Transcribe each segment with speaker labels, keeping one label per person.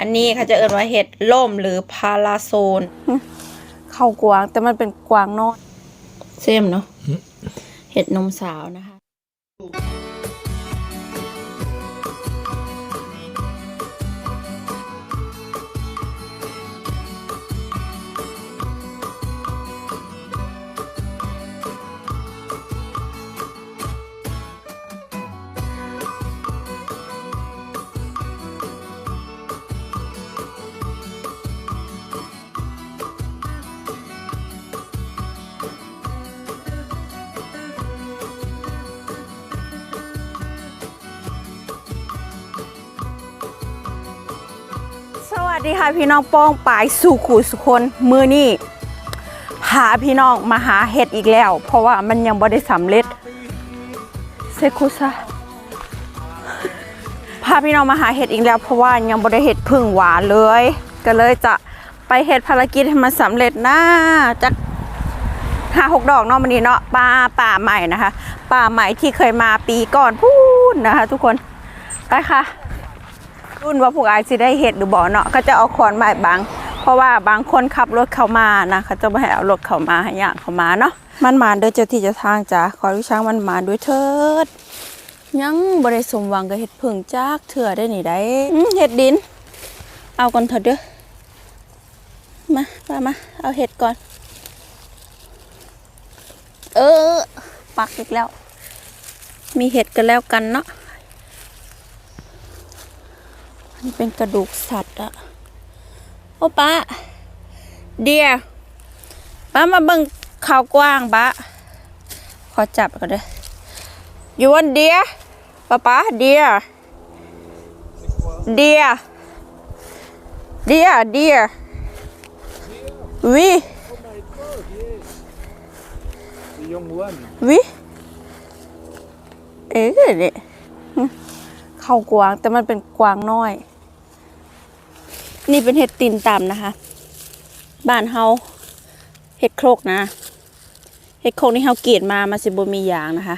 Speaker 1: อันนี้เขาจะเอ่ยว่าเห็ดล่มหรือพาราโซน
Speaker 2: เข้ากวางแต่มันเป็นกวางน้อย
Speaker 1: เซมเนาะเห็ดนมสาวนะคะ
Speaker 2: สวัสดีค่ะพี่น้องป้องปายสู่ขู่สุคนมือนี่พาพี่น้องมาหาเห็ดอีกแล้ว เพราะว่ามันยังบ่ได้สำเร็จเซคุซะพาพี่น้องมาหาเห็ดอีกแล้ว เพราะว่ายังบ่ได้เห็ดพึ่งหวานเลย ก็เลยจะไปเห็ดภารกิจให้มันสำเร็จนะจากห้าหกดอกเนาะมันนี้เนาะป่าป่าใหม่นะคะป่าใหม่ที่เคยมาปีก่อนพูดนะคะ ทุกคนไปค่ะ รุ่นว่าพวกอายสิได้เห็ดหรือบ่เนาะก็จะเอาขอนไม้บังเพราะว่าบางคนขับรถเข้ามานะเขาจะไม่ให้เอารถเข้ามาให้ย่างเข้ามาเนาะมันมาเด้อเจ้าที่เจะทางจ้ะขอวิช้างมันมาด้วยเถิดยังบ่ได้สมหวังกับเห็ดผึ่งจากเถื่อได้นี่ได้อื้อเห็ดดิน เอาก่อนเถอะเด้อมามามาเอาเห็ดก่อน เออ ปักอีกแล้ว มีเห็ดกันแล้วกันเนาะ มั นเป็นกระดูกสัตว์อะโอ้ป้าเดียป้ามาเบิ่งข่าวกว้างป้าขอจับก่อนเด้อยู่วันเดียป้าป้าเดียเดียเดียเดียวิ วิ เอ๊ะเนี่ยเข้ากวางแต่มันเป็นกวางน้อย นี่เป็นเห็ดตีนต่ำนะคะ บ้านเฮาเห็ดโครกนะ เห็ดโครกนี่เฮาเกลียดมามาสิบมีอย่างนะคะ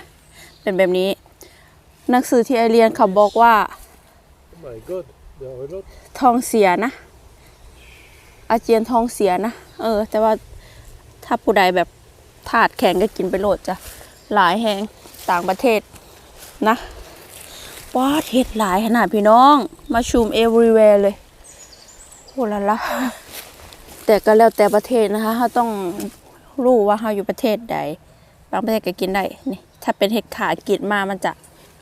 Speaker 2: เป็นแบบนี้ หนังสือที่ไอเรียนเขาบอกว่า
Speaker 3: Oh my god, there are a lot.
Speaker 2: ท้องเสียนะ อาเจียนท้องเสียนะ เออ แต่ว่าถ้าผู้ใดแบบถาดแข็งก็กินไปโหลดจ้ะ หลายแหงต่างประเทศนะว้าเห็ดหลายขนาดพี่น้อง มาชูม everywhere เลย โหละละแต่ก็แล้วแต่ประเทศนะคะเขาต้องรู้ว่าเขาอยู่ประเทศใด บางประเทศก็กินได้นี่ถ้าเป็นเห็ดขากินมามันจะ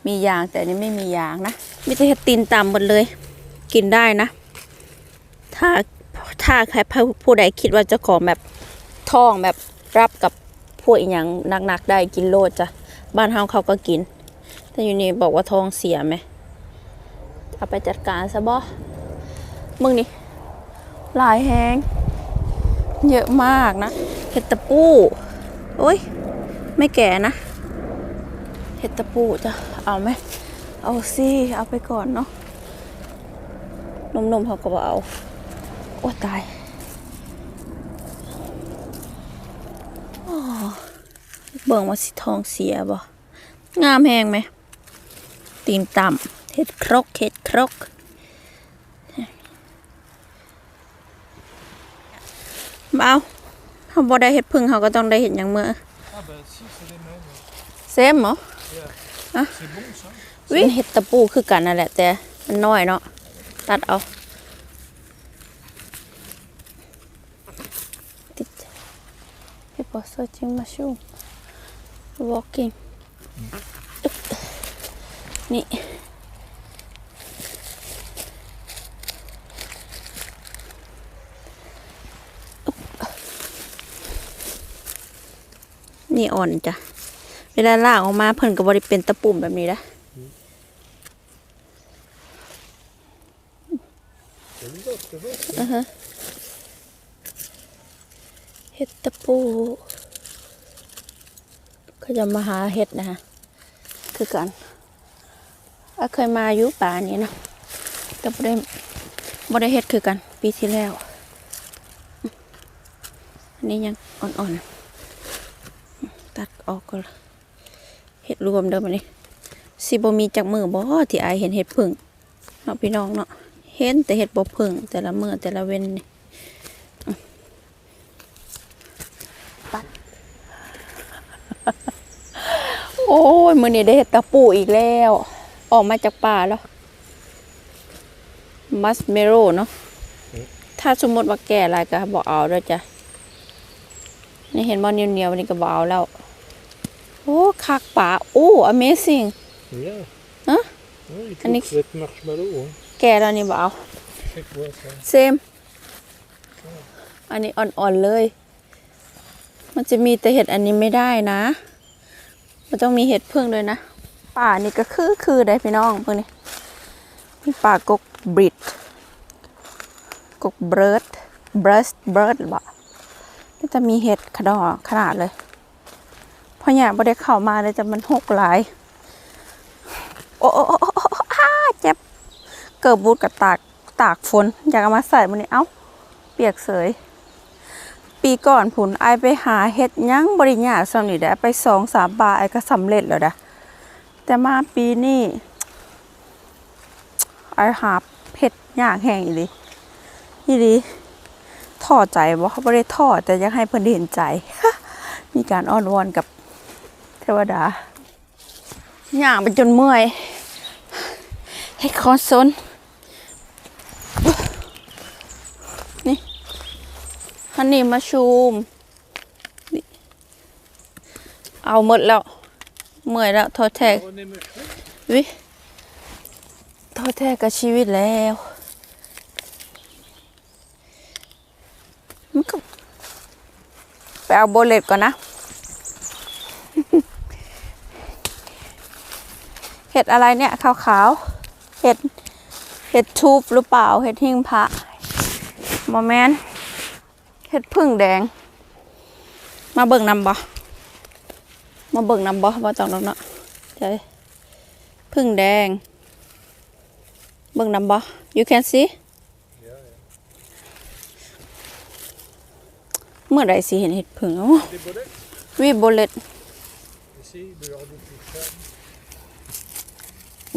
Speaker 2: มียางแต่นี้ไม่มียางนะมีแต่เห็ดตีนต่ำหมดเลย กินได้นะ ถ้าถ้าใครผู้ใดคิดว่าเจะของแบบท้องแบบรับกับพวกอีหยังหนักๆได้กินโลดจ้ะบ้านเฮาเขาก็กิน แต่อยู่นี่บอกว่าท้องเสียไหมเอาไปจัดการซะบ่มึงนี่ หลายแหงเยอะมากนะ เห็ดตะปูโอ้ย ไม่แก่นะ เห็ดตะปูจะเอาไหม เอาสิเอาไปก่อนเนาะนมๆเขาก็บเอา โอ้ตายอ้อเบิ่งว่าสิทองเสียบ่งามแหงไหม ตีนต่ำเห็ดครกเห็ดครก มาเอาเขาบ่ได้เห็ดพึ่งเขาก็ต้องได้เห็ดอย่างเมื่อ
Speaker 3: Ah bah si, c'est les mêmes.
Speaker 2: เซมเหรอ
Speaker 3: C'est bon ça
Speaker 2: วิเห็ดตะปูคือกันนั่นแหละแต่มันน้อยเนาะตัดเอาติด People searching mushroom walking อึ๊บนี่อึ๊บ นี่อ่อนจ้ะ เวลาลากออกมาเพิ่นก็บ่ได้เป็นตะปุ่มแบบนี้นะอือฮะเห็ดตะปู ก็จะมาหาเห็ดนะฮะคือกันเคยมาอยู่ป่านี้นะแต่บ่ได้บ่ได้เห็ดคือกัน ปีที่แล้ว อันนี้ยังอ่อนๆ ตัดออกก็เห็ดรวมเดิมอันนี้สิบ่มีจากมือบ่ที่อายเห็นเห็ดผึ่งเนาะพี่น้องเนาะเห็นแต่เห็ดบ่เพิ่งแต่ละมื้อแต่ละเว้นนี่อื้อปัดโอ้ยมื้อนี้ได้เห็ดตะปูอีกแล้ว ออกมาจากป่าแล้วมัสเมโรเนาะถ้าสมมติว่าแก่อะไรก็บอกเอาด้วยจ้ะ นี่เห็นบอลเหนียวๆนี่ก็บอกเอาแล้ว โอ้คักป่าโอ้ amazing
Speaker 3: Ja.
Speaker 2: Huh?
Speaker 3: Oui, il
Speaker 2: En
Speaker 3: faut
Speaker 2: ik-
Speaker 3: que het marshmallow. Hein.
Speaker 2: แก่แล้วนี่บอกเอา
Speaker 3: C'est quoi ça
Speaker 2: เซมอันนี้อ่อนๆเลย มันจะมีแต่เห็ดอันนี้ไม่ได้นะ มันต้องมีเห็ดพึ่งด้วยนะ ป่านี่ก็คือคือได้พี่น้องเพิ่งนี่มีป่ากกบริดกกเบิร์ดเบิร์ดเบิร์ดบ่ ก็จะมีเห็ดขนาดขนาดเลยพราะเนี่ยบ่ได้เข้ามาเลยจะมันหกหลาย โอ้โอ้โอ้อาเจ็บ เกิดบูดกับตากตากฝนอยากเอามาใส่มันนี่เอ้า เปียกเสย ปีก่อนผุนไอไปหาเห็ดยังบริญญากสำนี่ได้ไปสองสามบาทไอก็สำเร็จแล้วนะแต่มาปีนี้ไอหาเห็ดยากแห้งอีหลีอีหลี ท้อใจบ่เขาไม่ได้ท้อแต่ยังให้เพิ่นได้เห็นใจ มีการอ้อนวอนกับเทวดาย่างไปจนเมื่อยเฮ็ดคอนซนนี่ฮันนี่มาชูมเอาหมดแล้ว เมื่อยแล้วท้อแท้วิท้อแท้กับชีวิตแล้วมันก็ ไปเอาโบเลตก่อนนะ เห็ดอะไรเนี่ยขาวๆ เห็ด เห็ดทูบหรือเปล่า เห็ดหิ้งพระโมแมนเห็ดพึ่งแดง มาเบิ่งนำบ่มาเบิ่งนำบ่บ่ต้องดอกเนาะใจพึ่งแดง เบิ่งนำบ่ you can see เมื่อไรสิเห็นเห็ดพึ่งอ๋อวีโบเลต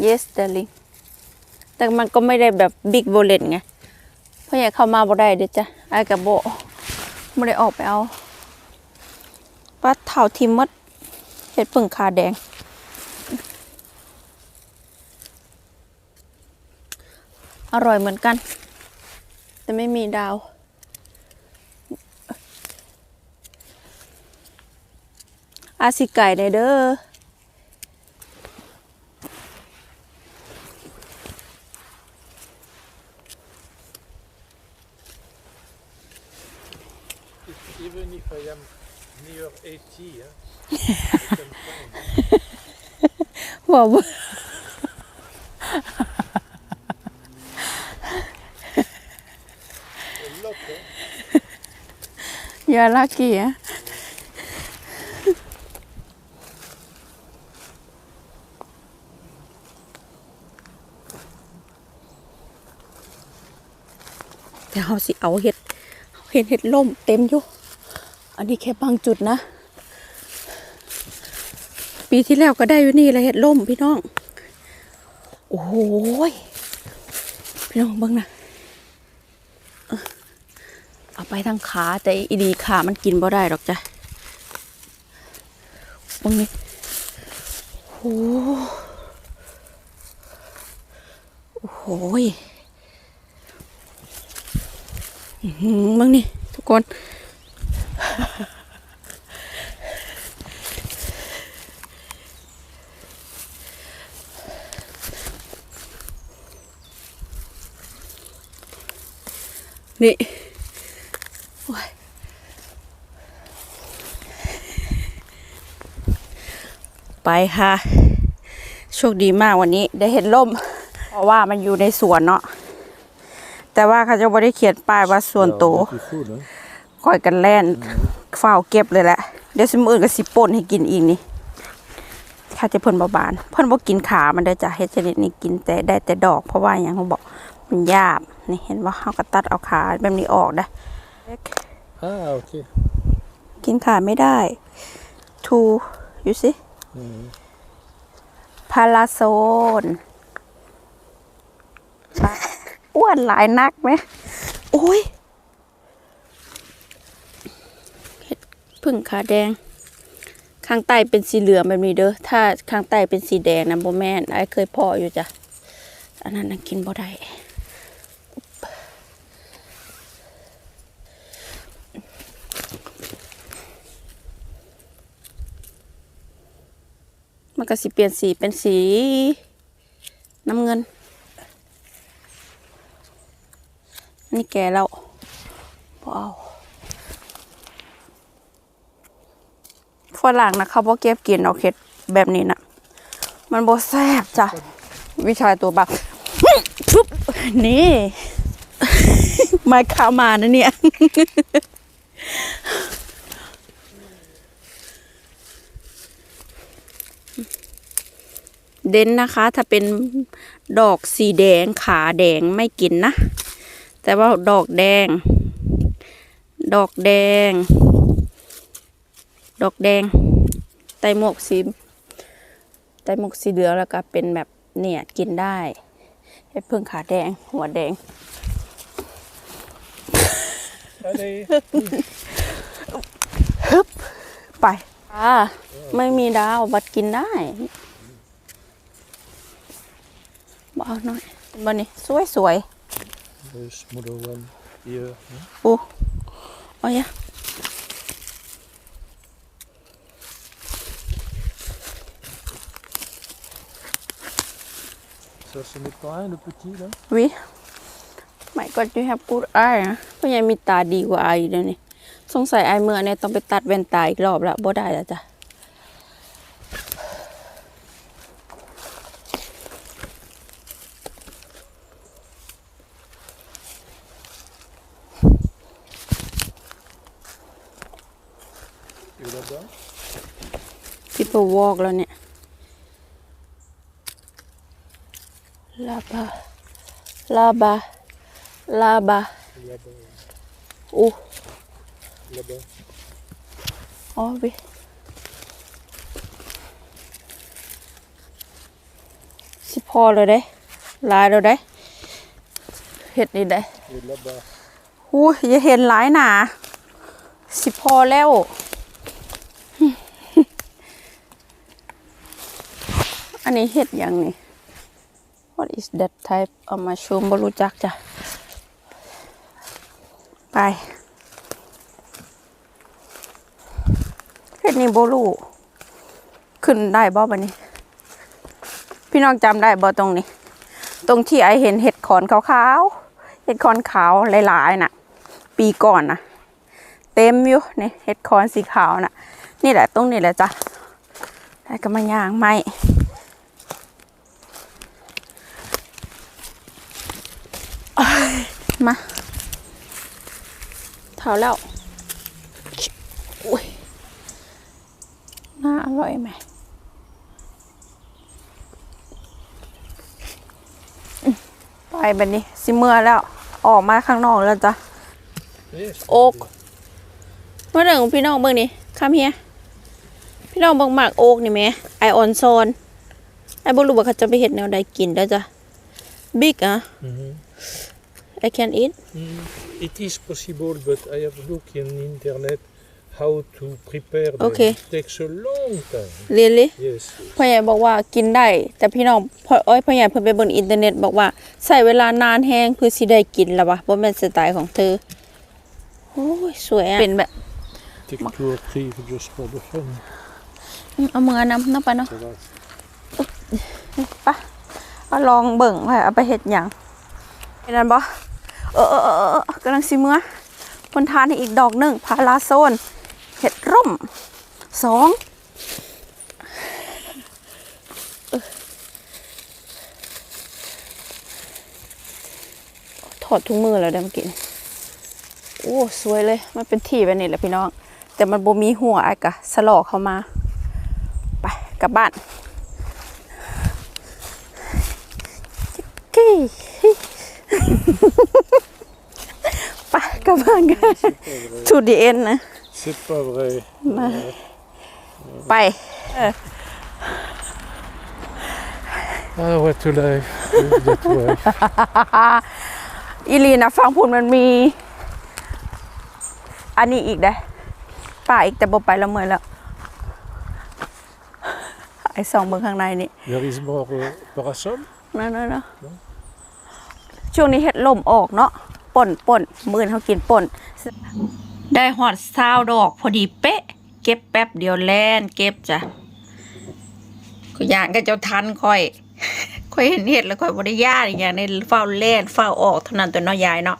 Speaker 2: yes darling แต่มันก็ไม่ได้แบบบิ๊กโบเลตไงเพราะอยากเข้ามาบ่ได้เด้อจ้ะไอ้กับโบไม่ได้ออกไปเอาปลาเท่าทิมมดเห็ดผึ่งขาแดง อร่อยเหมือนกัน แต่ไม่มีดาว อาสิไก่ในอยเด้อ
Speaker 3: If- Even if I am near 80, hein, I can find.
Speaker 2: ว้าว
Speaker 3: a lot, hein.
Speaker 2: อย่าลักกี้อะ เขาสิเอาเห็ดเห็นเห็ดล่มเต็มอยู่ อันนี้แค่บางจุดนะ ปีที่แล้วก็ได้อยู่นี่แหละเห็ดล่มพี่น้อง โอ้โหยพี่น้องเบิ่งนะเอาไปทั้งขาแต่อีดีขามันกินบ่ได้หรอกจ้ะบางนี่โอ้โห ยอื้อหือบางนี่ทุกคน นี่ไปค่ะ โชคดีมากวันนี้ได้เห็นล่ม เพราะว่ามันอยู่ในสวนเนาะ แต่ว่าเขาจะไม่ได้เขียนป้ายว่าส่วนตัว
Speaker 3: C'est fou, là.
Speaker 2: คอยกันแล่นเฝ้าเก็บเลยแหละ เดี๋ยวสิมืออื่นก็สิป่นให้กินอีกนี่ข้าจะเพิ่นบ่บาน เพิ่นบ่กินขา มันเด้อจ้ะเฮ็ดชนิดนี้กินแต่ได้แต่ดอก เพราะว่าอย่างเขาบอกมันหยาบ นี่เห็นว่าเขาก็ตัดเอาขาแบบนี้ออกนะ
Speaker 3: Ah, ok.
Speaker 2: กินขาไม่ได้ทูอยู่สิ
Speaker 3: Mhm.
Speaker 2: พาราโซน อ้วนหลายนักไหมโอ้ยเห็ดพึ่งขาแดง ข้างใต้เป็นสีเหลืองแบบนี้เด้อถ้าข้างใต้เป็นสีแดงนะโบแม่นไอ้เคยพออยู่จ้ะอันนั้นน่ะกินบ่ได้มันก็สิเปลี่ยนสีเป็นสีน้ำเงิน อั นนี้แก่แล้วพอเอาฝรั่งนะเขาบอกเก็บกินเอาเค็ดแบบนี้นะมันบ่แซบจ้ะ วิชาตัวบักปุ๊บนี่ มาข้าวมานะเนี่ย เด่นนะคะ ถ้าเป็นดอกสีแดงขาแดงไม่กินนะ แต่ว่าดอกแดง ดอกแดง ดอกแดง ไตหมวกสี ไตหมวกสีเหลืองแล้วก็เป็นแบบเนี่ยกินได้เห็ดพึ่งขาแดง หัวแดง
Speaker 3: Allez,
Speaker 2: ไปอ่าไม่มีดาวบัดกินได้บอาหน่อยบันนี้สวยสวย
Speaker 3: the smaller one here. huh?
Speaker 2: ๆโอ้โอ้ยะ
Speaker 3: Ça, ce n'est pas un, le petit, là
Speaker 2: วิไม่ก็จะแฮปพูดไอ้นะเพราะยังมีตาดีกว่าไอ้เดี๋ยวนี้สงสัยไอ้เมื่อเนี่ยต้องไปตัดแว่นตาอีกรอบแล้วบ่ได้แล้วจ้ะ
Speaker 3: Et là-bas
Speaker 2: พี่ปวอกแล้วเนี่ยลาบาลาบาลาบา
Speaker 3: Là-bas.
Speaker 2: อู้
Speaker 3: Là-bas.
Speaker 2: อ๋อวิสิพอเลยได้หลายแล้วได้เห็ดนี่ได้
Speaker 3: Et là-bas.
Speaker 2: อู้อย่าเห็นหลายหนาสิพอแล้ว อันนี้เห็ดยังนี่ What is that type of mushroom บ่รู้จักจ้ะ ไปเห็ดนี่บ่รู้ขึ้นได้บ่บัดนี้ พี่น้องจำได้บ่ตรงนี้ ตรงที่ไอเห็นเห็ดขอนขาวๆ เห็ดขอนขาวหลายๆน่ะ ปีก่อนนะเต็มอยู่นี่เห็ดคอนสีขาวน่ะ นี่แหละตรงนี้แหละจ้ะได้ก็มาย่างไม่เอ้ย มาเท่าแล้วอุ้ยน่าอร่อยไหมอืมไปแบบนี้สิเมื่อแล้ว ออกมาข้างนอกแล้วจ้ะ
Speaker 3: Yes.
Speaker 2: โอ๊กมาเรื่องของพี่น้องเบิ่งนี่คำเฮียพี่น้องเบิ่งหมากโอ๊กนี่แหมไอออนโซนไอบ่รู้ว่าเขาจะไปเฮ็ดแนวใดกินเด้อจ้ะบิ๊กอะ
Speaker 3: Mhm.
Speaker 2: I can eat
Speaker 3: Mm, It is possible, but I have looked in internet how to prepare them.
Speaker 2: Okay.
Speaker 3: It takes a long time.
Speaker 2: really
Speaker 3: Yes.
Speaker 2: พ่อใหญ่บอกว่ากินได้ แต่พี่น้องพ่ออ้อยพ่อใหญ่เพิ่นไปเบิ่งอินเทอร์เน็ตบอกว่าใช้เวลานานแฮงเพื่อสิได้กินแล้ววะบ่แม่นสไตล์ของเธอโอ้ยสวยอะเป็นแบบ
Speaker 3: Take two or three just for the fun.
Speaker 2: เอามือนำนำไปเนาะ
Speaker 3: Ça va.
Speaker 2: ปะเอาลองเบิ่งว่าเอาไปเฮ็ดหยัง เห็นนั่นบ่เออเออเออเออเออกำลังสิเมื่อคนทานอีกดอกหนึ่งพาราโซนเห็ดร่มสองถอดถุงมือแล้วเดี๋ยวเมื่อกี้นี่โอ้สวยเลย มันเป็นที่แบบนี้แหละพี่น้อง แต่มันบ่มีหัวไอ้กะสลอกเข้ามา ไปกลับบ้านกี้ ไป กลับบ้านกัน to the end นะ
Speaker 3: C'est pas vrai.
Speaker 2: ไป
Speaker 3: Ah, what a life. That way.
Speaker 2: อีลีนะฟังพูดมันมี อันนี้อีกได้อป่าอีกแต่บ่ไปแล้วเมื่อยแล้ว ไอ้สองเบิ่งข้างในนี่
Speaker 3: There is more uh, parasol.
Speaker 2: นั่นนั่นนะช่วงนี้เห็ดลมออกเนาะ ป่นป่นมื่นเขากินป่น ได้หอดซาวดอกพอดีเป๊ะ เก็บแป๊บเดียวแล่นเก็บจ้ะก็อย่างก็เจ้าทันค่อยค่อยเห็นเห็ดแล้วค่อยบริยาตอย่างในเฝ้าแล่นเฝ้าออกเท่านั้นตัวน้อยายเนาะ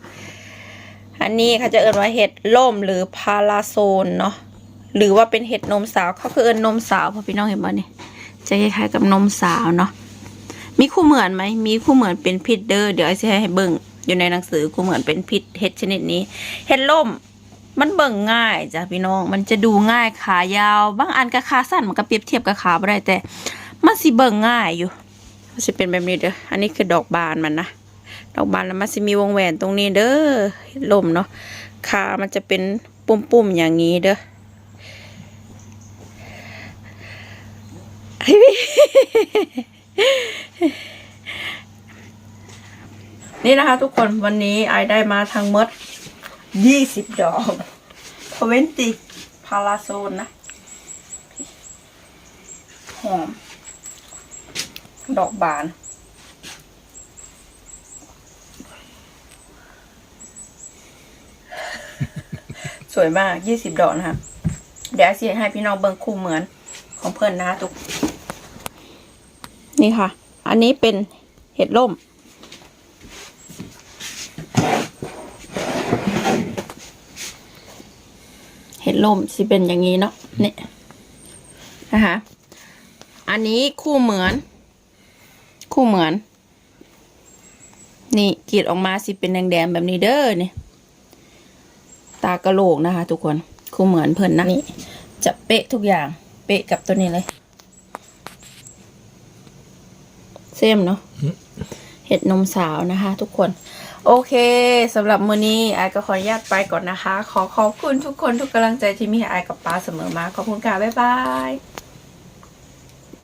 Speaker 2: อันนี้เขาจะเอิ้นว่าเห็ดล่มหรือพาราโซนเนาะหรือว่าเป็นเห็ดนมสาวเขาคือเอิ้นนมสาวพอพี่น้องเห็นบ่นี่จะคล้ายๆกับนมสาวเนาะมีคู่เหมือนไหมมีคู่เหมือนเป็นพิษเด้อเดี๋ยวไอ้จะให้เบิ่ง อยู่ในหนังสือคู่เหมือนเป็นพิษเห็ดชนิดนี้ เห็ดล่ม มันเบิ่งง่ายจ้ะพี่น้อง มันจะดูง่ายขายาว บางอันก็ขาสั้นมันก็เปรียบเทียบกับขาบ่ได้แต่ มันสิเบิ่งง่ายอยู่ มันสิเป็นแบบนี้เด้อ อันนี้คือดอกบานมันนะ ดอกบานแล้วมันสิมีวงแหวนตรงนี้เด้อเห็ดล่มเนาะ ขามันจะเป็นปุ่มๆอย่างนี้เด้อ นี่นะคะ ทุกคนวันนี้ไอได้มาทั้งหมดยี่สิบดอกทเวนติพาราโซนนะ หอม ดอกบาน สวยมากยี่สิบดอกนะคะ เดี๋ยวไอซีให้พี่น้องเบิ่งคู่เหมือนของเพื่อนนะคะทุก นี่ค่ะ อันนี้เป็นเห็ดล่ม เห็ด ล่มสิเป็นอย่างนี้เนาะเนี่ยนะคะอันนี้คู่เหมือน คู่เหมือน นี่กรีดออกมาสิเป็นแดงๆแบบนี้เด้อเนี่ยตากระโหลกนะคะ ทุกคนคู่เหมือนเพิ่นนะนี่จะเป๊ะทุกอย่าง เป๊ะกับตัวนี้เลยเซมเนาะเห็ดนมสาวนะคะ ทุกคน โอเคสำหรับมื้อนี้ไอก็ขออนุญาตไปก่อนนะคะ ขอขอบคุณทุกคนทุกกำลังใจที่มีให้ไอกับป้าเสมอมา ขอบคุณค่ะ บ๊ายบาย